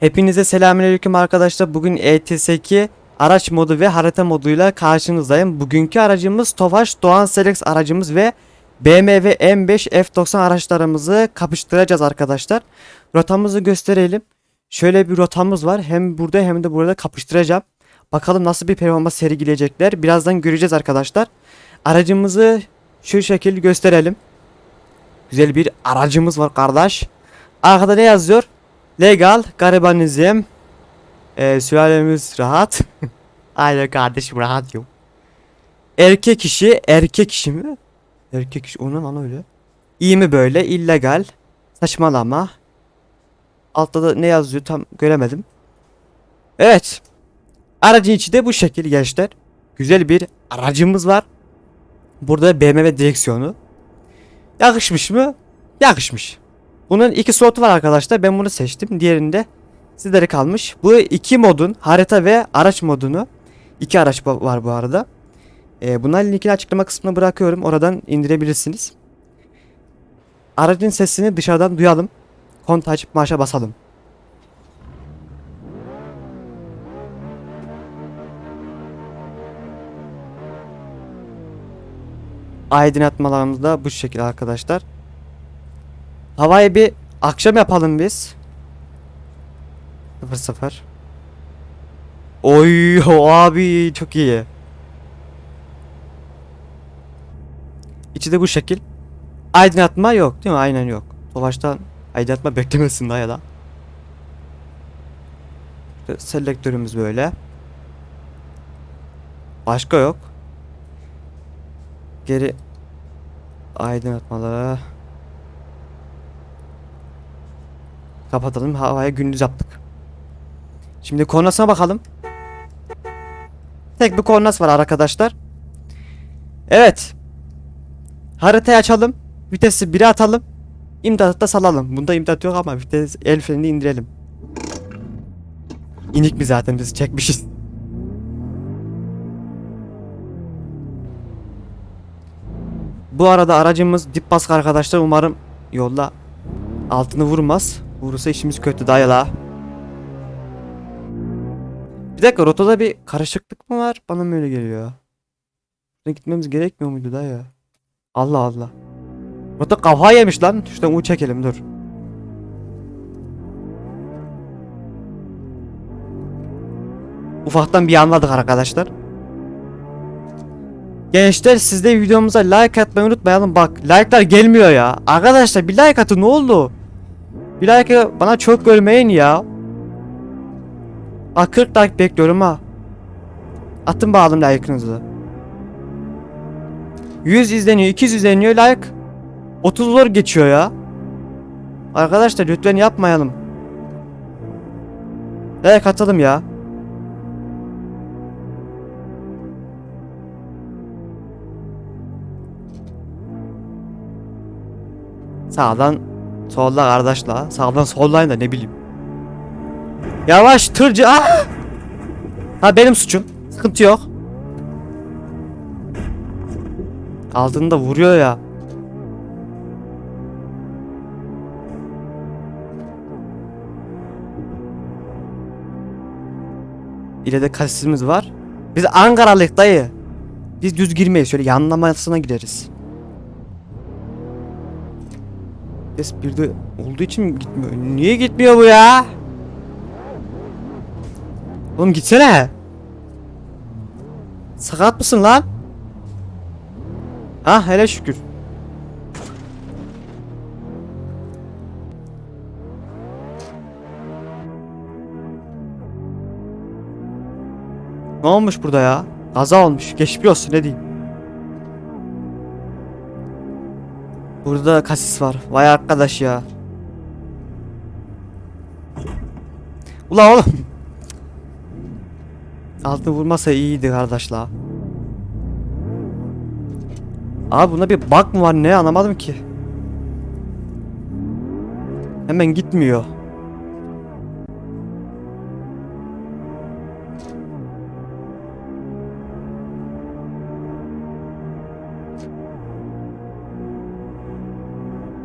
Hepinize selamünaleyküm arkadaşlar. Bugün ETS2 araç modu ve harita moduyla karşınızdayım. Bugünkü aracımız Tofaş Doğan Selex aracımız ve BMW M5 F90 araçlarımızı kapıştıracağız arkadaşlar. Rotamızı gösterelim. Şöyle bir rotamız var. Hem burada hem de burada kapıştıracağım. Bakalım nasıl bir performans sergileyecekler. Birazdan göreceğiz arkadaşlar. Aracımızı şu şekilde gösterelim. Güzel bir aracımız var kardeş. Arkada ne yazıyor? Legal, garibanizm. Ee, sülalemiz rahat. Aynen kardeşim rahat yok. Erkek işi, erkek işi mi? Erkek işi, o ne lan öyle? İyi mi böyle? illegal. Saçmalama. Altta da ne yazıyor tam göremedim. Evet. Aracın içi de bu şekil gençler. Güzel bir aracımız var. Burada BMW direksiyonu. Yakışmış mı? Yakışmış. Bunun iki slotu var arkadaşlar. Ben bunu seçtim. Diğerinde sizlere kalmış. Bu iki modun harita ve araç modunu iki araç var bu arada. Ee, bunların linkini açıklama kısmına bırakıyorum. Oradan indirebilirsiniz. Aracın sesini dışarıdan duyalım. Konta açıp marşa basalım. Aydınlatmalarımız da bu şekilde arkadaşlar. Havayı bir akşam yapalım biz. 0 0. Oy abi çok iyi. İçi de bu şekil. Aydınlatma yok değil mi? Aynen yok. Tofaş'tan aydınlatma beklemesin daha ya da. İşte Selektörümüz böyle. Başka yok. Geri aydınlatmaları kapatalım. Havaya gündüz yaptık. Şimdi kornasına bakalım. Tek bir kornas var arkadaşlar. Evet. Haritayı açalım. Vitesi 1'e atalım. İmdatı da salalım. Bunda imdat yok ama vites el frenini indirelim. İnik mi zaten biz çekmişiz. Bu arada aracımız dip baskı arkadaşlar. Umarım yolda altını vurmaz. Vurursa işimiz kötü dayala. Bir dakika rotada bir karışıklık mı var? Bana mı öyle geliyor? Buradan gitmemiz gerekmiyor muydu dayı? Allah Allah. Rota kafa yemiş lan. Şuradan U çekelim dur. Ufaktan bir anladık arkadaşlar. Gençler siz de videomuza like atmayı unutmayalım. Bak like'lar gelmiyor ya. Arkadaşlar bir like atın ne oldu? Bir like bana çok görmeyin ya. Aa 40 like bekliyorum ha. Atın bakalım like'ınızı. 100 izleniyor, 200 izleniyor like. 30 zor geçiyor ya. Arkadaşlar lütfen yapmayalım. Like atalım ya. Sağdan solda kardeşla. Sağdan sollayın da ne bileyim. Yavaş tırcı. Ah! Ha benim suçum. Sıkıntı yok. Altında vuruyor ya. İleride kasisimiz var. Biz Ankaralıyık dayı. Biz düz girmeyiz. Şöyle yanlamasına gideriz. Ses bir de olduğu için mi gitmiyor? Niye gitmiyor bu ya? Oğlum gitsene. Sakat mısın lan? Ha hele şükür. Ne olmuş burada ya? Kaza olmuş. Geçmiş ne diyeyim. Burada kasis var. Vay arkadaş ya. Ulan oğlum. Altını vurmasa iyiydi kardeş la. Abi bunda bir bug mı var ne anlamadım ki. Hemen gitmiyor.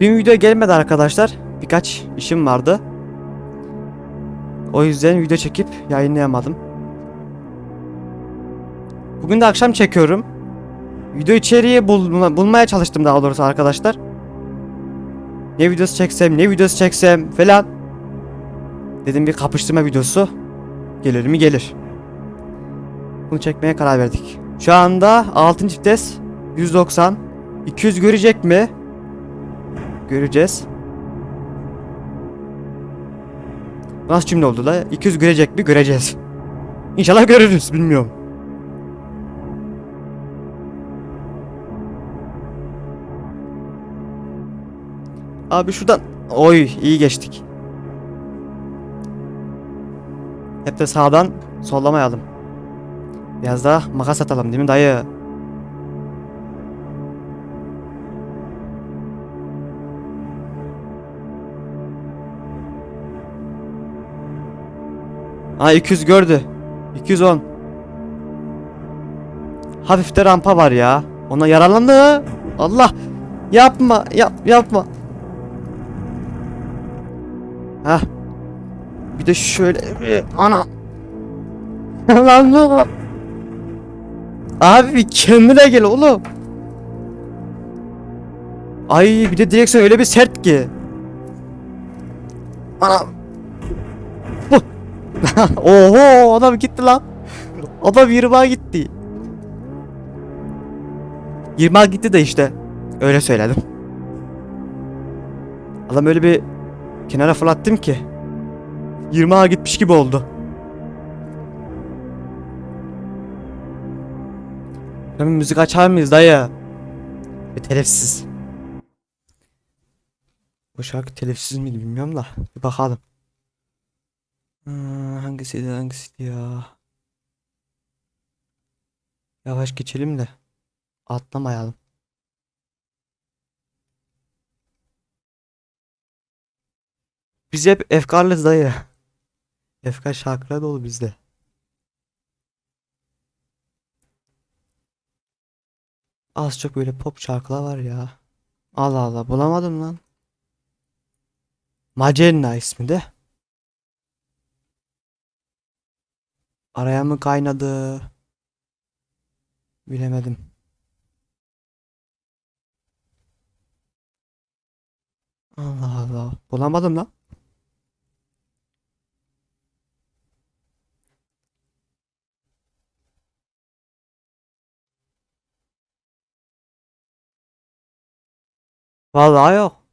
Bir video gelmedi arkadaşlar. Birkaç işim vardı. O yüzden video çekip yayınlayamadım. Bugün de akşam çekiyorum. Video içeriği bulma- bulmaya çalıştım daha doğrusu arkadaşlar. Ne videosu çeksem, ne videosu çeksem falan. Dedim bir kapıştırma videosu. Gelir mi gelir. Bunu çekmeye karar verdik. Şu anda 6. vites 190. 200 görecek mi? Göreceğiz. Nasıl cümle oldu da? 200 görecek mi? Göreceğiz. İnşallah görürüz. Bilmiyorum. Abi şuradan. Oy iyi geçtik. Hep de sağdan sollamayalım. Biraz daha makas atalım değil mi dayı? Ha 200 gördü. 210. Hafif de rampa var ya. Ona yaralandı. Allah. Yapma. Yap yapma. Ha. Bir de şöyle bir ana. Lan bu. Abi kendine gel oğlum. Ay bir de direksiyon öyle bir sert ki. Ana. Oho adam gitti lan. Adam 20'a gitti. 20'a gitti de işte. Öyle söyledim. Adam öyle bir kenara fırlattım ki. 20'a gitmiş gibi oldu. Ben müzik açar mıyız dayı? Ve telifsiz. Bu şarkı telifsiz miydi bilmiyorum da. Bir bakalım. Hmm, hangisiydi hangisiydi ya? Yavaş geçelim de. Atlamayalım. Biz hep efkarlıyız dayı. Efkar şarkılar dolu bizde. Az çok böyle pop şarkılar var ya. Allah Allah bulamadım lan. Macenna ismi de. Araya mı kaynadı? Bilemedim. Allah Allah. Bulamadım lan. Vallahi yok.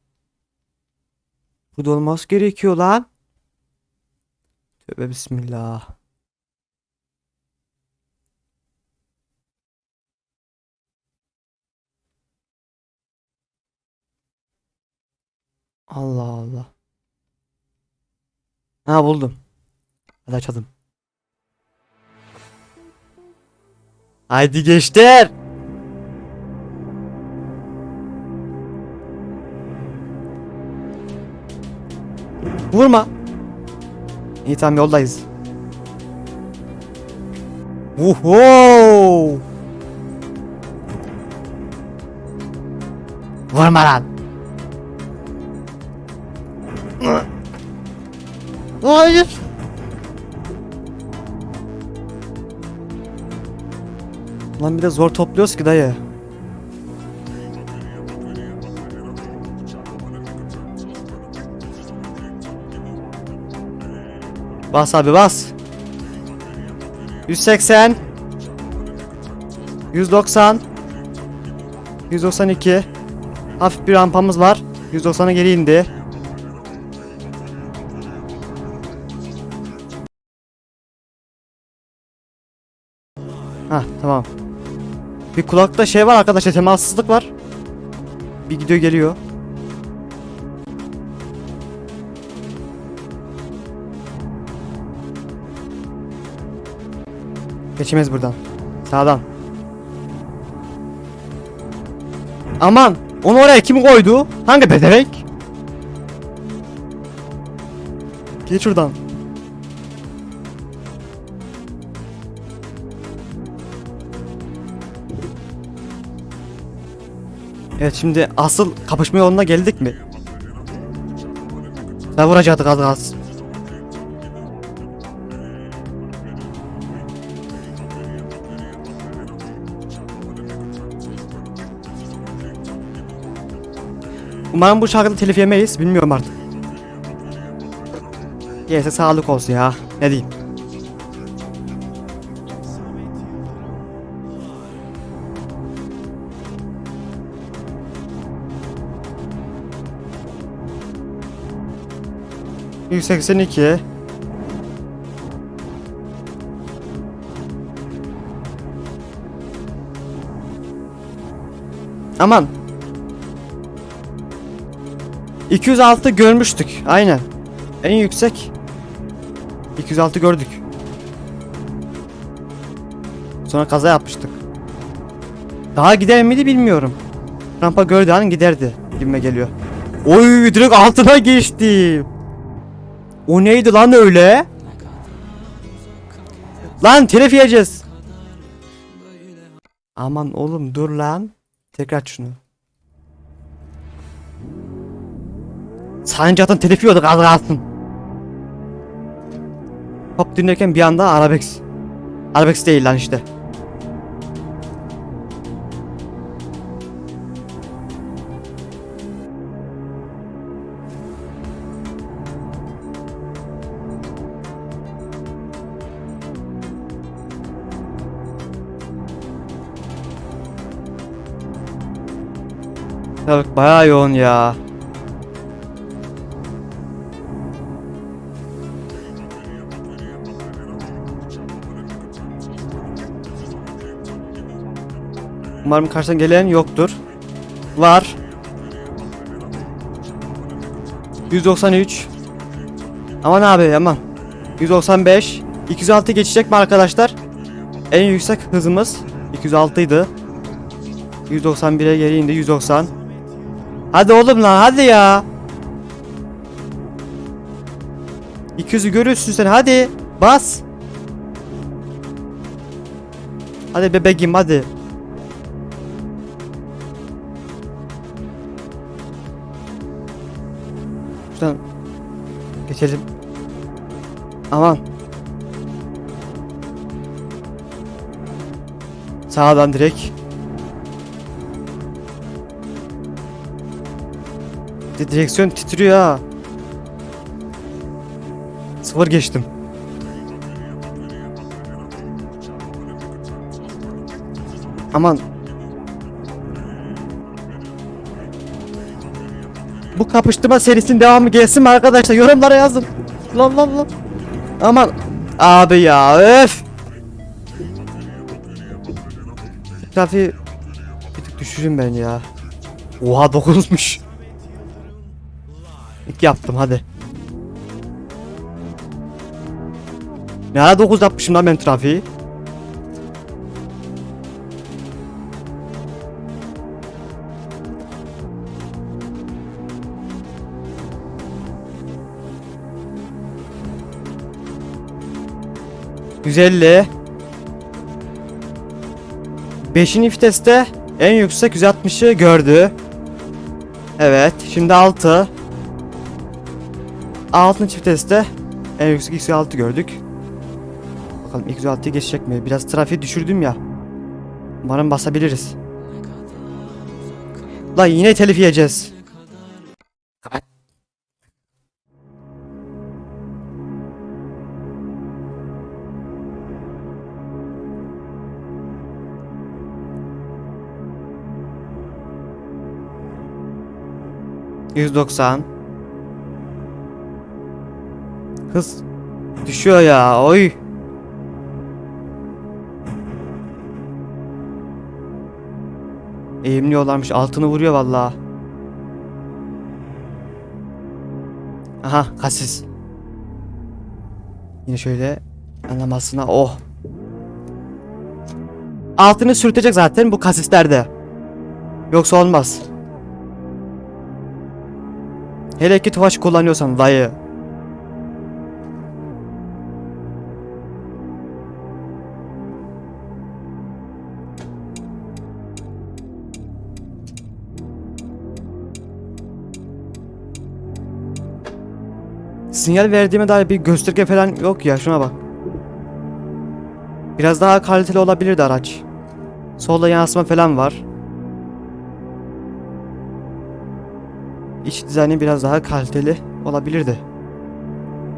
Bu da olması gerekiyor lan. Tövbe bismillah. Allah Allah. Ha buldum. Hadi açalım. Haydi gençler. Vurma. İyi tamam yoldayız. Uhu. Vurma lan. Hayır. Lan bir de zor topluyoruz ki dayı. Bas abi bas. 180 190 192 Hafif bir rampamız var. 190'a geri indi. Ha tamam. Bir kulakta şey var arkadaşlar temassızlık var. Bir gidiyor geliyor. Geçemez buradan. Sağdan. Aman! Onu oraya kim koydu? Hangi pezevenk? Geç şuradan. Evet şimdi asıl kapışma yoluna geldik mi? Ne vuracaktık az az. Umarım bu şarkıda telif yemeyiz. Bilmiyorum artık. Neyse sağlık olsun ya. Ne diyeyim. Yüz seksen iki. Aman. 206 görmüştük. Aynen. En yüksek 206 gördük. Sonra kaza yapmıştık. Daha gider miydi bilmiyorum. Rampa gördüğü an giderdi gibime geliyor. Oy direkt altına geçtim. O neydi lan öyle? Lan telef yiyeceğiz. Aman oğlum dur lan. Tekrar şunu. Sancaktan telif yiyorduk az kalsın. Pop dinlerken bir anda Arabex. Arabex değil lan işte. Trafik bayağı yoğun ya. Umarım karşıdan gelen yoktur. Var. 193. Aman abi aman. 195. 206 geçecek mi arkadaşlar? En yüksek hızımız 206 idi. 191'e geri indi 190. Hadi oğlum lan hadi ya. 200'ü görüyorsun sen hadi. Bas. Hadi bebeğim hadi. Şuradan geçelim. Aman. Sağdan direkt. Direksiyon titriyor ha. Sıfır geçtim. Aman. Bu kapıştırma serisinin devamı gelsin mi arkadaşlar? Yorumlara yazın. Lan lan lan. Aman. Abi ya öf. Trafiği bir tık düşüreyim ben ya. Oha 9'muş. Yaptım hadi. Ne ara 9 yapmışım lan ben trafiği. Güzelli. 5'in viteste en yüksek 160'ı gördü. Evet, şimdi 6. Altın çift testte en yüksek X6 gördük. Bakalım X6'yı geçecek mi? Biraz trafiği düşürdüm ya. Umarım basabiliriz. Lan yine telif yiyeceğiz. Yüz doksan. Hız düşüyor ya. Oy. Eğimliyorlarmış. Altını vuruyor vallahi. Aha kasis. Yine şöyle anlamasına oh. Altını sürtecek zaten bu kasislerde. Yoksa olmaz. Hele ki tuvaş kullanıyorsan dayı. Sinyal verdiğime dair bir gösterge falan yok ya şuna bak. Biraz daha kaliteli olabilirdi araç. Solda yansıma falan var. iç dizaynı biraz daha kaliteli olabilirdi.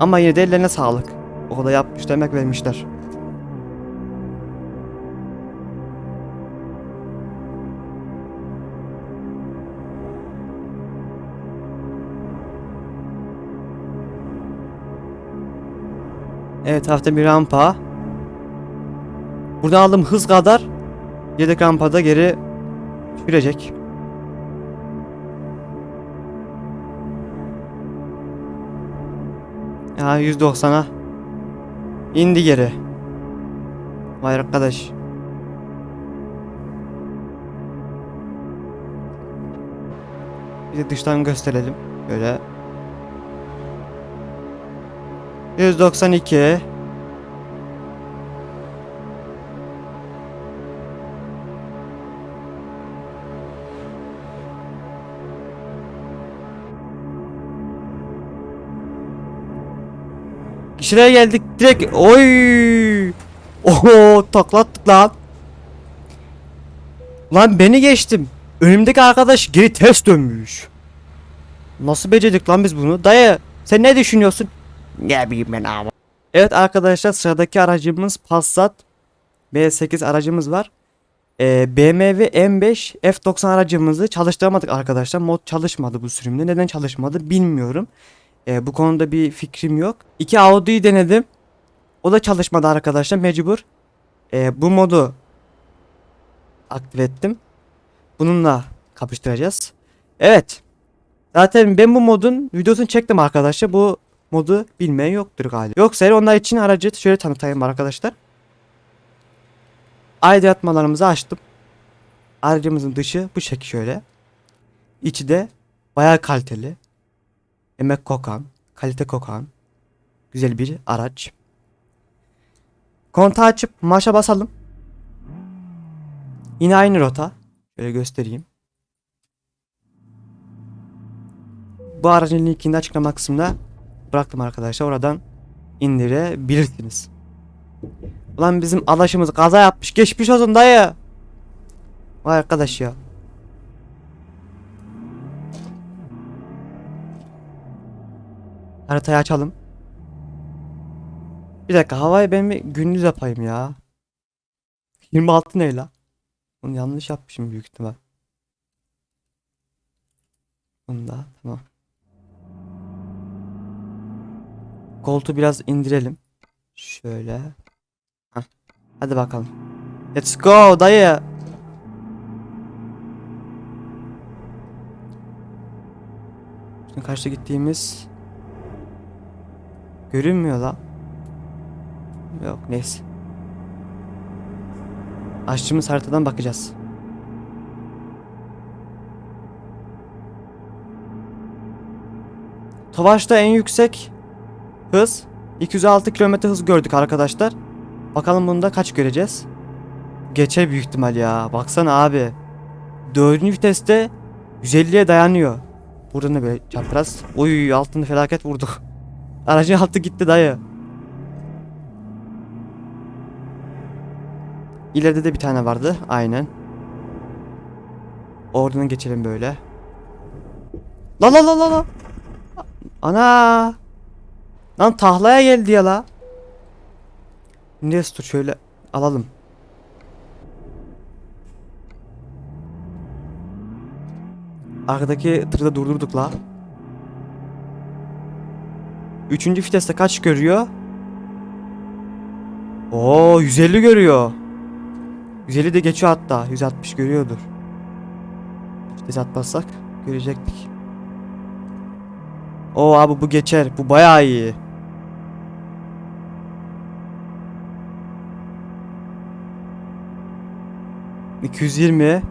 Ama yine de ellerine sağlık. O kadar yapmış demek vermişler. Evet hafta bir rampa. Burada aldığım hız kadar yedek rampada geri sürecek. Ya 190'a indi geri. Vay arkadaş. Bir de dıştan gösterelim. Böyle. 192 Kişilere geldik direkt oy! Oho taklattık lan. Lan beni geçtim. Önümdeki arkadaş geri ters dönmüş. Nasıl becerdik lan biz bunu? Dayı Sen ne düşünüyorsun Ne bileyim ben ama Evet arkadaşlar sıradaki aracımız Passat B8 aracımız var ee, BMW M5 F90 aracımızı çalıştıramadık arkadaşlar mod çalışmadı bu sürümde neden çalışmadı bilmiyorum ee, bu konuda bir fikrim yok. İki Audi'yi denedim. O da çalışmadı arkadaşlar mecbur. Ee, bu modu aktif ettim. Bununla kapıştıracağız. Evet. Zaten ben bu modun videosunu çektim arkadaşlar. Bu modu bilmeyen yoktur galiba. Yoksa eğer onlar için aracı şöyle tanıtayım arkadaşlar. Aydınlatmalarımızı açtım. Aracımızın dışı bu şekil şöyle. İçi de bayağı kaliteli. Emek kokan, kalite kokan güzel bir araç. Kontağı açıp marşa basalım. Yine aynı rota. Şöyle göstereyim. Bu aracın linkini açıklama kısmında bıraktım arkadaşlar. Oradan indirebilirsiniz. Ulan bizim adaşımız kaza yapmış. Geçmiş olsun dayı. Vay arkadaş ya. Haritayı açalım. Bir dakika havayı ben bir gündüz yapayım ya. 26 ne la? Bunu yanlış yapmışım büyük ihtimal. Bunu da tamam. Koltuğu biraz indirelim. Şöyle. Heh. Hadi bakalım. Let's go dayı. Şimdi kaçta gittiğimiz Görünmüyor la. Yok neyse. Aşçımız haritadan bakacağız. Tovaş'ta en yüksek hız 206 km hız gördük arkadaşlar. Bakalım bunda kaç göreceğiz. Geçer büyük ihtimal ya. Baksana abi. Dördüncü viteste 150'ye dayanıyor. Burada ne böyle çapraz. Oy altını felaket vurduk. Aracın altı gitti dayı. İleride de bir tane vardı. Aynen. Oradan geçelim böyle. La la la la la. Ana. Lan tahlaya geldi ya la. Neyse dur şöyle alalım. Arkadaki tırda durdurduk la. Üçüncü viteste kaç görüyor? Oo 150 görüyor. 150 de geçiyor hatta. 160 görüyordur. Vites atmazsak görecektik. Oo abi bu geçer. Bu bayağı iyi. ...220...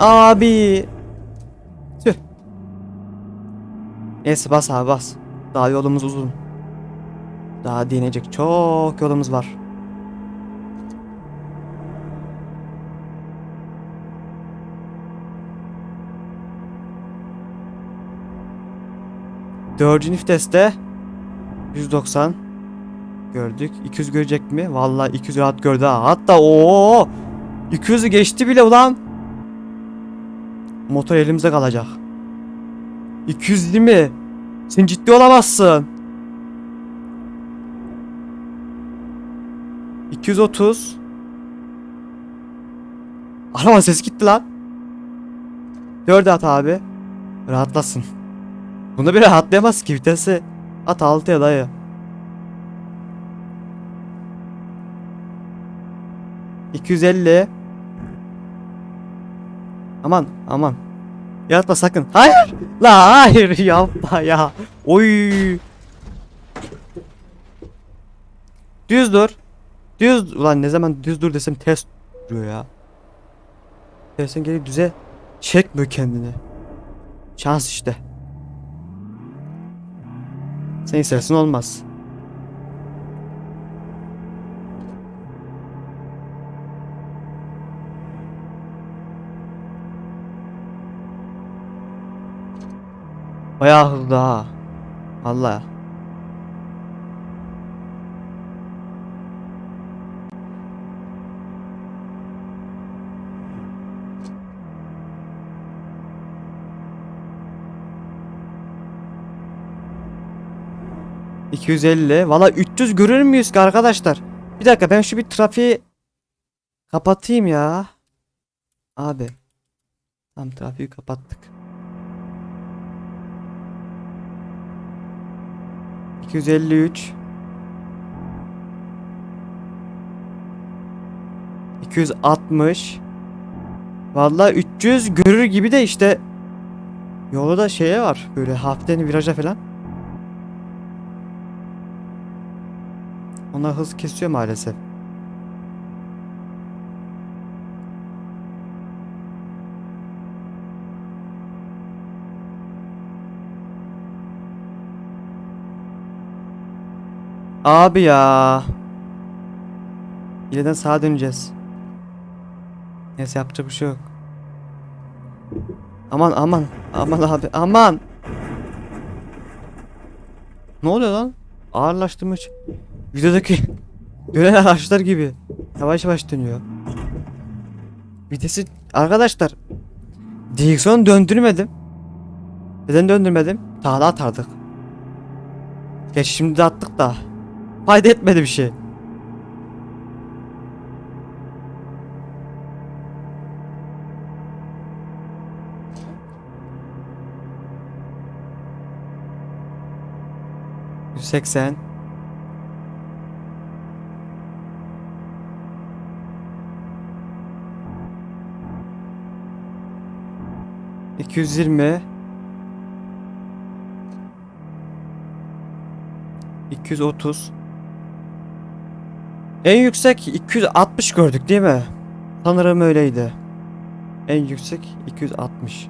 Abi... Tüh. Neyse bas abi bas. Daha yolumuz uzun. Daha dinecek çok yolumuz var. Dördüncü viteste 190 gördük. 200 görecek mi? Vallahi 200 rahat gördü ha. Hatta o 200'ü geçti bile ulan. Motor elimizde kalacak. 220. Sen ciddi olamazsın. 230. Araba ses gitti lan. 4 at abi. Rahatlasın. Bunda bir rahatlayamaz ki vitesi. At 6'ya dayı. ...250... Aman aman. Yatma sakın. Hayır. La hayır yapma ya. Oy. Düz dur. Düz ulan ne zaman düz dur desem ters duruyor ya. Dersen geri düze çekmiyor kendini. Şans işte. Sen istersin olmaz. Bayağı hızlı ha. Valla. ...250... ...valla 300 görür müyüz ki arkadaşlar? Bir dakika ben şu bir trafiği... ...kapatayım ya. Abi. Tam trafiği kapattık. 253 260 Vallahi 300 görür gibi de işte Yolu da şeye var böyle hafiften viraja falan. Ona hız kesiyor maalesef Abi ya. İleriden sağa döneceğiz. Neyse yapacak bir şey yok. Aman aman. Aman abi aman. Ne oluyor lan? Ağırlaştırmış. Videodaki dönen araçlar gibi. Yavaş yavaş dönüyor. Vitesi arkadaşlar. Direksiyonu döndürmedim. Neden döndürmedim? Tağla atardık. Geç şimdi de attık da. Fayda etmedi bir şey. Seksen. İki yüz yirmi. 230 En yüksek 260 gördük değil mi? Sanırım öyleydi. En yüksek 260.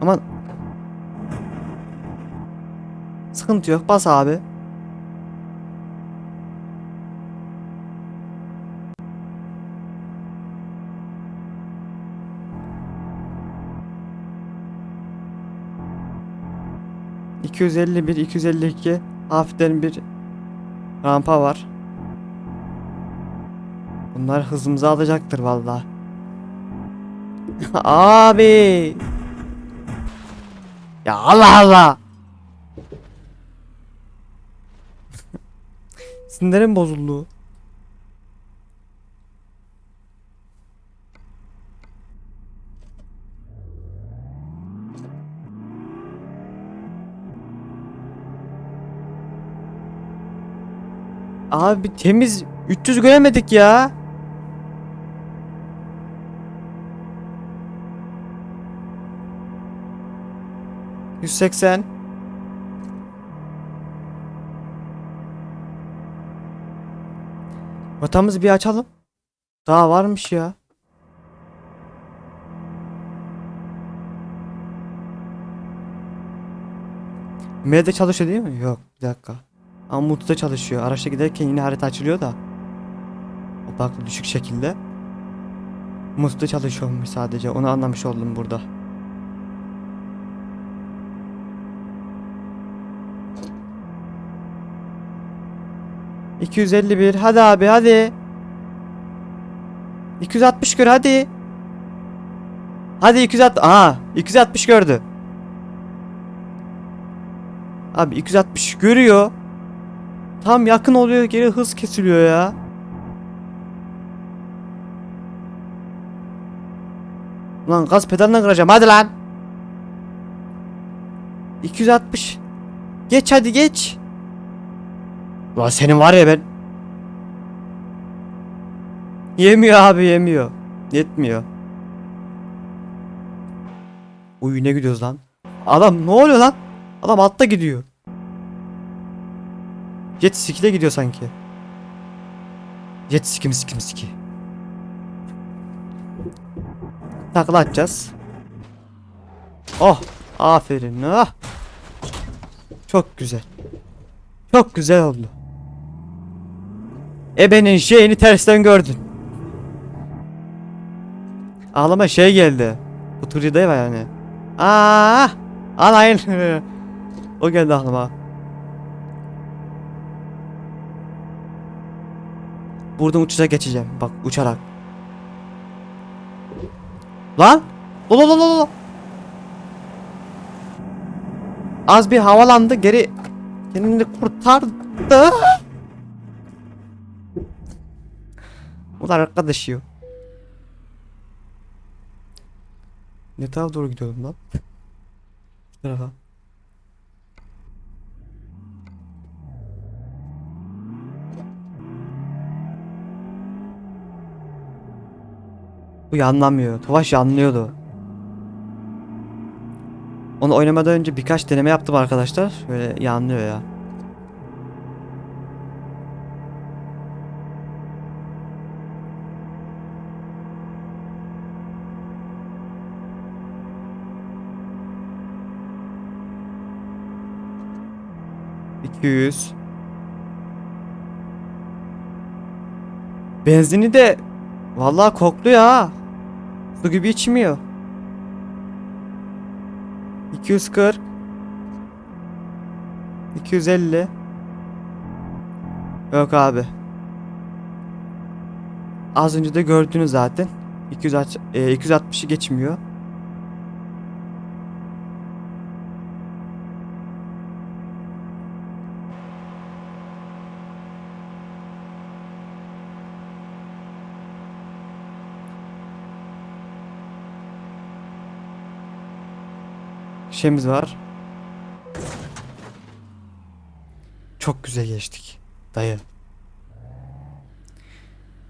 Aman Sıkıntı yok bas abi. ...251, 252... ...hafiften bir... ...rampa var. Bunlar hızımızı alacaktır vallahi. Abi. Ya Allah Allah. Sinirim bozuldu. Abi temiz 300 göremedik ya. Yüz seksen. Vatamızı bir açalım. Daha varmış ya. M'de çalışıyor değil mi? Yok bir dakika. Ama Mutlu'da çalışıyor. Araçta giderken yine harita açılıyor da. O bak düşük şekilde. Mutlu'da çalışıyormuş sadece. Onu anlamış oldum burada. ...251 hadi abi hadi. 260 gör hadi. Hadi 260. Aha 260 gördü. Abi 260 görüyor. Tam yakın oluyor geri hız kesiliyor ya. Ulan gaz pedalına kıracağım hadi lan. 260. Geç hadi geç. Ulan senin var ya ben. Yemiyor abi yemiyor. Yetmiyor. Uy ne gidiyoruz lan. Adam ne oluyor lan? Adam altta gidiyor. Jet ski'de gidiyor sanki. Jet ski mi ski mi ski. Takla atacağız. Oh aferin ah. Çok güzel. Çok güzel oldu. Ebenin şeyini tersten gördün. Ağlama şey geldi. Bu turida yani. Aa! Anayın. o geldi aklıma. Buradan uçuşa geçeceğim. Bak uçarak. Lan! Lo lo lo lo. Az bir havalandı geri kendini kurtardı. Ulan arkadaş ya. Ne tarafa doğru gidiyordum lan? Şu tarafa. Bu yanlamıyor. Tovaş yanlıyordu. Onu oynamadan önce birkaç deneme yaptım arkadaşlar. Böyle yanlıyor ya. İki yüz. Benzini de vallahi kokluyor ha. Su gibi içmiyor. 240 250 Yok abi. Az önce de gördünüz zaten. 200 aç- e, 260'ı geçmiyor. Şeyimiz var. Çok güzel geçtik. Dayı.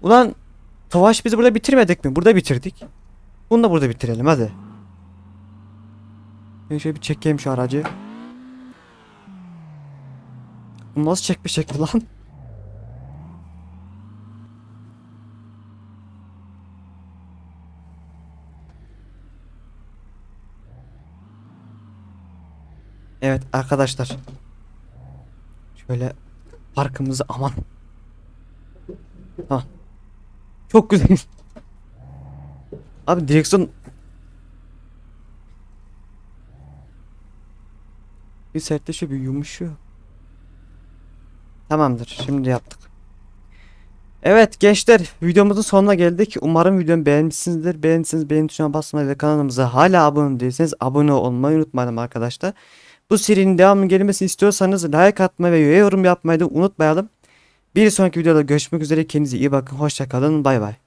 Ulan Tovaş bizi burada bitirmedik mi? Burada bitirdik. Bunu da burada bitirelim hadi. Ben şöyle bir çekeyim şu aracı. Bu nasıl çekmişek bu lan? Evet arkadaşlar. Şöyle parkımızı aman. Ha. Çok güzel. Abi direksiyon bir sertleşiyor bir yumuşuyor. Tamamdır. Şimdi yaptık. Evet gençler videomuzun sonuna geldik. Umarım videomu beğenmişsinizdir. Beğendiyseniz beğen tuşuna basmayı ve kanalımıza hala abone değilseniz abone olmayı unutmayın arkadaşlar. Bu serinin devamının gelmesini istiyorsanız like atmayı ve yorum yapmayı da unutmayalım. Bir sonraki videoda görüşmek üzere. Kendinize iyi bakın. Hoşçakalın. Bay bay.